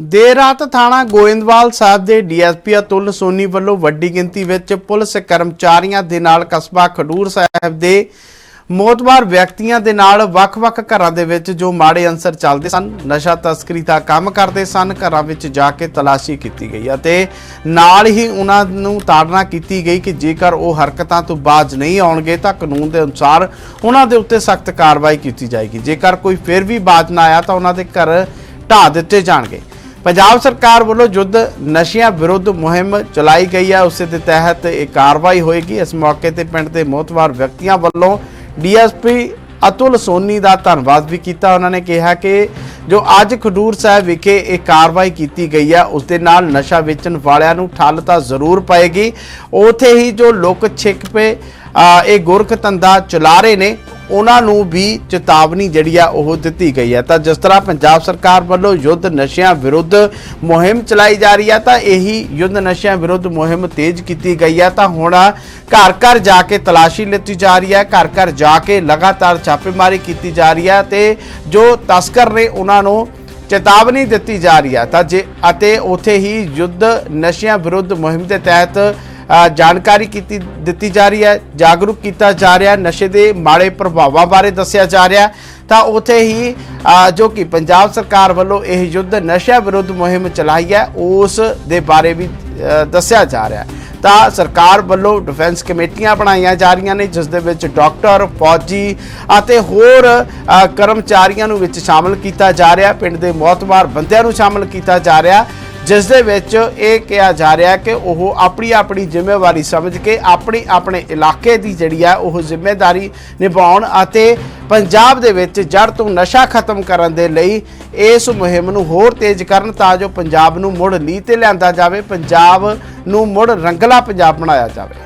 ਦੇਰ ਰਾਤ ਥਾਣਾ ਗੋਇੰਦਵਾਲ ਸਾਹਿਬ ਦੇ ਡੀਐਸਪੀ ਅਤੁਲ ਸੋਨੀ ਵੱਲੋਂ ਵੱਡੀ ਗਿਣਤੀ ਵਿੱਚ ਪੁਲਿਸ ਕਰਮਚਾਰੀਆਂ ਦੇ ਨਾਲ ਕਸਬਾ ਖਡੂਰ ਸਾਹਿਬ ਦੇ ਮੋਤਬਾਰ ਵਿਅਕਤੀਆਂ ਦੇ ਨਾਲ ਵੱਖ-ਵੱਖ ਘਰਾਂ ਦੇ ਵਿੱਚ ਜੋ ਮਾੜੇ ਅੰਸਰ ਚੱਲਦੇ ਸਨ, ਨਸ਼ਾ ਤਸਕਰੀ ਦਾ ਕੰਮ ਕਰਦੇ ਸਨ, ਘਰਾਂ ਵਿੱਚ ਜਾ ਕੇ ਤਲਾਸ਼ੀ ਕੀਤੀ ਗਈ ਅਤੇ ਨਾਲ ਹੀ ਉਹਨਾਂ ਨੂੰ ਤਾੜਨਾ ਕੀਤੀ ਗਈ ਕਿ ਜੇਕਰ ਉਹ ਹਰਕਤਾਂ ਤੋਂ ਬਾਜ ਨਹੀਂ ਆਉਣਗੇ ਤਾਂ ਕਾਨੂੰਨ ਦੇ ਅਨੁਸਾਰ ਉਹਨਾਂ ਦੇ ਉੱਤੇ ਸਖਤ ਕਾਰਵਾਈ ਕੀਤੀ ਜਾਏਗੀ। ਜੇਕਰ ਕੋਈ ਫਿਰ ਵੀ ਬਾਜ ਨਾ ਆਇਆ ਤਾਂ ਉਹਨਾਂ ਦੇ ਘਰ ਢਾਹ ਦਿੱਤੇ ਜਾਣਗੇ। ਪੰਜਾਬ ਸਰਕਾਰ ਵੱਲੋਂ ਯੁੱਧ ਨਸ਼ਿਆਂ ਵਿਰੁੱਧ ਮੁਹਿੰਮ ਚਲਾਈ ਗਈ ਹੈ। ਉਸੇ ਦੇ ਤਹਿਤ ਇਹ ਕਾਰਵਾਈ ਹੋਏਗੀ। ਇਸ ਮੌਕੇ ਤੇ ਪਿੰਡ ਦੇ ਮੋਤਵਾਰ ਵਿਅਕਤੀਆਂ ਵੱਲੋਂ ਡੀਐਸਪੀ ਅਤੁਲ ਸੋਨੀ ਦਾ ਧੰਨਵਾਦ ਵੀ ਕੀਤਾ। ਉਹਨਾਂ ਨੇ ਕਿਹਾ ਕਿ ਜੋ ਅੱਜ ਖਡੂਰ ਸਾਹਿਬ ਵਿਖੇ ਇਹ ਕਾਰਵਾਈ ਕੀਤੀ ਗਈ ਹੈ, ਉਸ ਦੇ ਨਾਲ ਨਸ਼ਾ ਵੇਚਣ ਵਾਲਿਆਂ ਨੂੰ ਠੱਲ ਤਾਂ ਜ਼ਰੂਰ ਪਏਗੀ। ਉਥੇ ਹੀ ਜੋ ਲੋਕ ਛਿਕ ਪੇ ਇਹ ਗੁਰਖ ਧੰਦਾ ਚਲਾ ਰਹੇ ਨੇ ਉਹਨਾਂ ਨੂੰ ਵੀ ਚੇਤਾਵਨੀ ਜਿਹੜੀ ਆ ਉਹ ਦਿੱਤੀ ਗਈ ਹੈ। ਤਾਂ ਜਿਸ ਤਰ੍ਹਾਂ ਪੰਜਾਬ ਸਰਕਾਰ ਵੱਲੋਂ ਯੁੱਧ ਨਸ਼ਿਆਂ ਵਿਰੁੱਧ ਮੁਹਿੰਮ ਚਲਾਈ ਜਾ ਰਹੀ ਹੈ ਤਾਂ ਇਹੀ ਯੁੱਧ ਨਸ਼ਿਆਂ ਵਿਰੁੱਧ ਮੁਹਿੰਮ ਤੇਜ਼ ਕੀਤੀ ਗਈ ਹੈ ਤਾਂ ਹੁਣ ਘਰ ਘਰ ਜਾ ਕੇ ਤਲਾਸ਼ੀ ਲਿੱਤੀ ਜਾ ਰਹੀ ਹੈ ਘਰ ਘਰ ਜਾ ਕੇ ਲਗਾਤਾਰ ਛਾਪੇਮਾਰੀ ਕੀਤੀ ਜਾ ਰਹੀ ਹੈ ਤੇ ਜੋ ਤਸਕਰ ਨੇ ਉਹਨਾਂ ਨੂੰ ਚੇਤਾਵਨੀ ਦਿੱਤੀ ਜਾ ਰਹੀ ਹੈ ਤਾਂ ਜੇ ਅਤੇ ਉਥੇ ਹੀ ਯੁੱਧ ਨਸ਼ਿਆਂ ਵਿਰੁੱਧ ਮੁਹਿੰਮ ਦੇ ਤਹਿਤ ਜਾਣਕਾਰੀ ਕੀਤੀ ਦਿੱਤੀ ਜਾ ਰਹੀ ਹੈ ਜਾਗਰੂਕ ਕੀਤਾ ਜਾ ਰਿਹਾ ਹੈ, ਨਸ਼ੇ ਦੇ ਮਾੜੇ ਪ੍ਰਭਾਵਾਂ ਬਾਰੇ ਦੱਸਿਆ ਜਾ ਰਿਹਾ ਤਾਂ ਉਥੇ ਹੀ ਜੋ ਕਿ ਪੰਜਾਬ ਸਰਕਾਰ ਵੱਲੋਂ ਇਹ ਯੁੱਧ ਨਸ਼ਿਆਂ ਵਿਰੁੱਧ ਮੁਹਿੰਮ ਚਲਾਈ ਹੈ ਉਸ ਦੇ ਬਾਰੇ ਵੀ ਦੱਸਿਆ ਜਾ ਰਿਹਾ ਹੈ। ਤਾਂ ਸਰਕਾਰ ਵੱਲੋਂ ਡਿਫੈਂਸ ਕਮੇਟੀਆਂ ਬਣਾਈਆਂ ਜਾ ਰਹੀਆਂ ਨੇ ਜਿਸ ਦੇ ਵਿੱਚ ਡਾਕਟਰ ਫੌਜੀ ਅਤੇ ਹੋਰ ਕਰਮਚਾਰੀਆਂ ਨੂੰ ਵਿੱਚ ਸ਼ਾਮਲ ਕੀਤਾ ਜਾ ਰਿਹਾ ਪਿੰਡ ਦੇ ਮੌਤਬਾਰ ਬੰਦਿਆਂ ਨੂੰ ਸ਼ਾਮਲ ਕੀਤਾ ਜਾ ਰਿਹਾ ਜਿਸ ਦੇ ਵਿੱਚ ਇਹ ਕਿਹਾ ਜਾ ਰਿਹਾ ਕਿ ਉਹ ਆਪਣੀ ਆਪਣੀ ਜ਼ਿੰਮੇਵਾਰੀ ਸਮਝ ਕੇ ਆਪਣੀ ਆਪਣੇ ਇਲਾਕੇ ਦੀ ਜਿਹੜੀ ਆ ਉਹ ਜ਼ਿੰਮੇਵਾਰੀ ਨਿਭਾਉਣ ਅਤੇ ਪੰਜਾਬ ਦੇ ਵਿੱਚ ਜੜ ਤੋਂ ਨਸ਼ਾ ਖਤਮ ਕਰਨ ਦੇ ਲਈ ਇਸ ਮੁਹਿੰਮ ਨੂੰ ਹੋਰ ਤੇਜ਼ ਕਰਨ ਤਾਂ ਜੋ ਪੰਜਾਬ ਨੂੰ ਮੁੜ ਲੀ ਤੇ ਲਿਆਂਦਾ ਜਾਵੇ, ਪੰਜਾਬ ਨੂੰ ਮੁੜ ਰੰਗਲਾ ਪੰਜਾਬ ਬਣਾਇਆ ਜਾਵੇ।